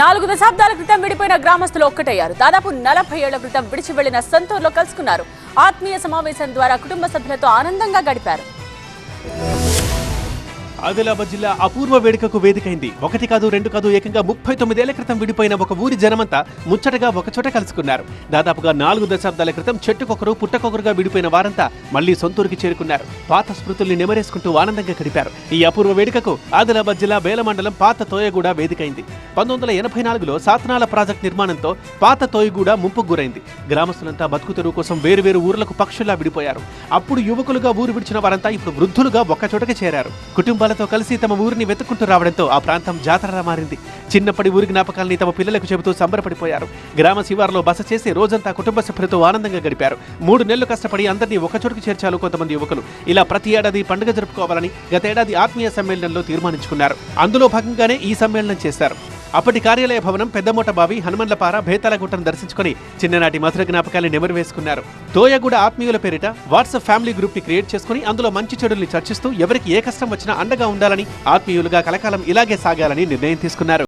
నాలుగు దశాబ్దాల క్రితం విడిపోయిన గ్రామస్తులు ఒక్కటయ్యారు. దాదాపు నలభై ఏళ్ళ క్రితం విడిచి వెళ్ళిన సొంతూరులో కలుసుకున్నారు. ఆత్మీయ సమావేశం ద్వారా కుటుంబ సభ్యులతో ఆనందంగా గడిపారు. ఆదిలాబాద్ జిల్లా అపూర్వ వేడుకకు వేదికైంది. ఒకటి కాదు రెండు కాదు ఏకంగా ముప్పై తొమ్మిదేళ్ళ క్రితం విడిపోయిన ఒక ఊరి జనమంతా ముచ్చటగా ఒకచోట కలుసుకున్నారు. దాదాపుగా నాలుగు దశాబ్దాల క్రితం చెట్టుకొకరు పుట్టకొకరుగా విడిపోయిన వారంతా మళ్ళీ సొంతూరుకి చేరుకున్నారు. పాత స్మృతుల్ని నెమరేసుకుంటూ ఆనందంగా గడిపారు. ఈ అపూర్వ వేడుకకు ఆదిలాబాద్ జిల్లా బేలమండలం పాత తోయగూడ వేదికైంది. పంతొమ్మిది వందల ఎనభై నాలుగులో సాతనాల ప్రాజెక్ట్ నిర్మాణంతో పాత తోయగూడ ముంపుకు గురైంది. గ్రామస్తులంతా బతుకు తెరువు కోసం వేరువేరు ఊర్లకు పక్షుల్లా విడిపోయారు. అప్పుడు యువకులుగా ఊరు విడిచిన వారంతా ఇప్పుడు వృద్ధులుగా ఒక్కచోటకి చేరారు. కుటుంబాల కుటుంబాలతో కలిసి తమ ఊరిని వెతుక్కుంటూ రావడంతో ఆ ప్రాంతం జాతరలా మారింది. చిన్నప్పటి ఊరి జ్ఞాపకాల్ని తమ పిల్లలకు చెబుతూ సంబరపడిపోయారు. గ్రామ శివారులో బస చేసి రోజంతా కుటుంబ సభ్యులతో ఆనందంగా గడిపారు. మూడు నెలలు కష్టపడి అందరినీ ఒకచోటుకి చేర్చాలు కొంతమంది యువకులు. ఇలా ప్రతి ఏడాది పండుగ జరుపుకోవాలని గతేడాది ఆత్మీయ సమ్మేళనంలో తీర్మానించుకున్నారు. అందులో భాగంగానే ఈ సమ్మేళనం చేశారు. అప్పటి కార్యాలయ భవనం పెద్దమోట బావి హనుమన్లపార భేతాలగుట్టను దర్శించుకొని చిన్ననాటి మధుర జ్ఞాపకాన్ని నెమరు వేసుకున్నారు తోయగూడ ఆత్మీయుల పేరిట వాట్సాప్ ఫ్యామిలీ గ్రూప్ని క్రియేట్ చేసుకుని అందులో మంచి చెడుల్ని చర్చిస్తూ ఎవరికి ఏ కష్టం వచ్చినా అండగా ఉండాలని ఆత్మీయులుగా కలకాలం ఇలాగే సాగాలని నిర్ణయం తీసుకున్నారు.